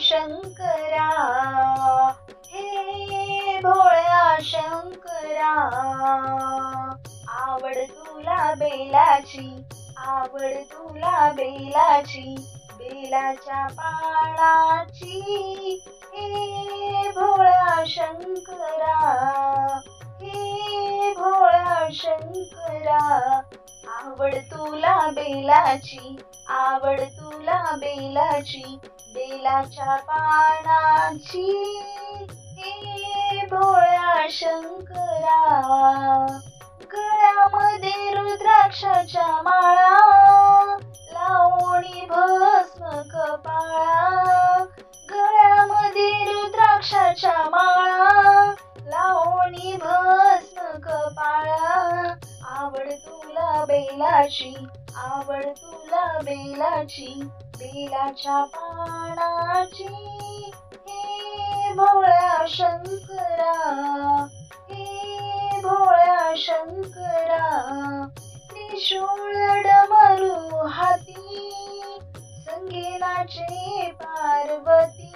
शंकरा. हे भोळ्या शंकरा. आवड तुला बेलाची आवड तुला बेलाची बेलाच्या पाळाची. हे भोळ्या शंकरा. हे भोळ्या शंकरा. आवड बेलाची आवड तुला बेलाची बेलाच्या पानाची. हे भोळ्या शंकरा गळ्यामध्ये रुद्राक्षाच्या माळा. बेलाची आवड तुला बेलाची बेलाच्या पानाची. हे भोळ्या शंकरा हे भोळ्या शंकरा त्रिशूळ डमरू हाती. संगीनाचे पार्वती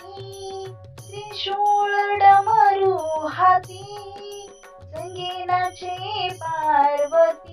त्रिशूळ डमरू हाती. संगीनाचे पार्वती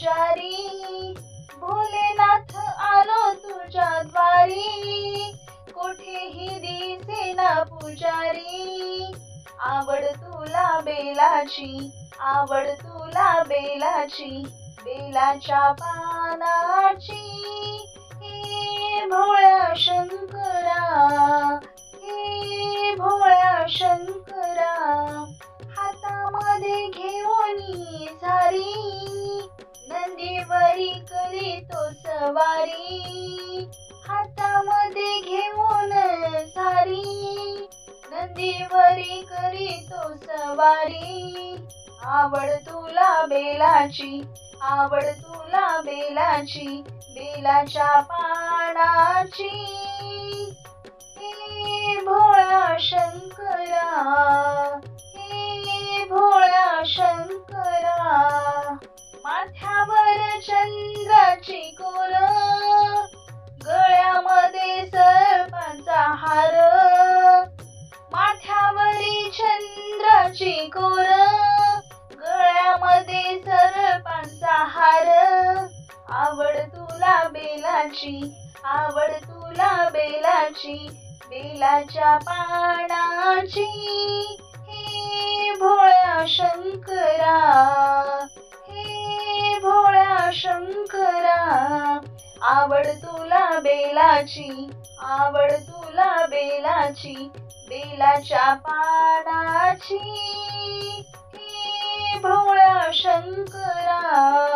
पुजारी भोलेनाथ आलो तुझ्या द्वारी. कुठेही दिसेना पुजारी आवड तुला बेलाची आवड तुला बेलाची बेलाच्या पानाची. हे भोळ्या शंकरा हे भोळ्या शंकर. करी तो सवारी. हातामध्ये घेऊन सारी. नदीवरी करी तो सवारी. आवड तुला बेलाची आवड तुला बेलाची बेलाच्या पानाची. हे भोळा शंकरा हे भोळा शंकरा. माथ्या चंद्राची कोर गळ्यामध्ये सर्पांचा हार. माथ्यावरी चंद्राची कोर गळ्यामध्ये सर्पांचा हार. आवड तुला बेलाची आवड तुला बेलाची बेलाच्या पानाची. हे भोळ्या शंकरा आवड तुला बेलाची आवड तुला बेलाची बेलाच्या पानाची भोळा भोळ्या शंकरा